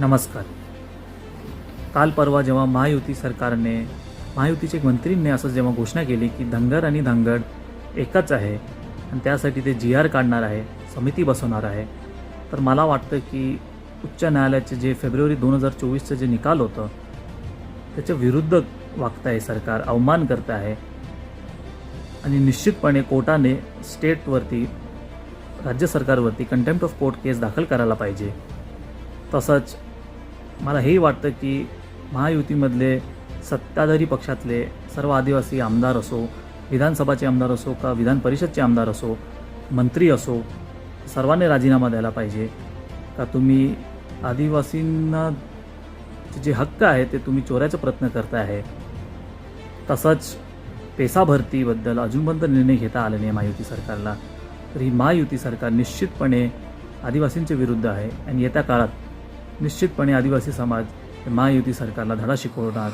नमस्कार. काल परवा जेव्हा महायुती सरकारने महायुतीचे एक मंत्रींनी असं जेव्हा घोषणा केली की धनगर आणि धांगड एकच आहे आणि त्यासाठी ते जी आर काढणार आहे समिती बसवणार आहे तर मला वाटतं की उच्च न्यायालयाचे जे फेब्रुवारी दोन हजार चोवीसचं जे निकाल होतं त्याच्या विरुद्ध वागत आहे सरकार अवमान करत आहे आणि निश्चितपणे कोर्टाने स्टेटवरती राज्य सरकारवरती कंटेम्प्ट ऑफ कोर्ट केस दाखल करायला पाहिजे. तसंच मला हेही वाटतं की महायुतीमधले सत्ताधारी पक्षातले सर्व आदिवासी आमदार असो विधानसभाचे आमदार असो का विधान परिषदचे आमदार असो मंत्री असो सर्वांनी राजीनामा द्यायला पाहिजे. का तुम्ही आदिवासींना जे हक्क आहे ते तुम्ही चोऱ्याचा प्रयत्न करताय. आहे तसंच पेसा भरतीबद्दल अजूनपर्यंत निर्णय घेता आले नाही महायुती सरकारला. तर ही महायुती सरकार निश्चितपणे आदिवासींच्या विरुद्ध आहे. आणि येत्या काळात निश्चितपणे आदिवासी समाज महायुती सरकारला धडा शिकवणार.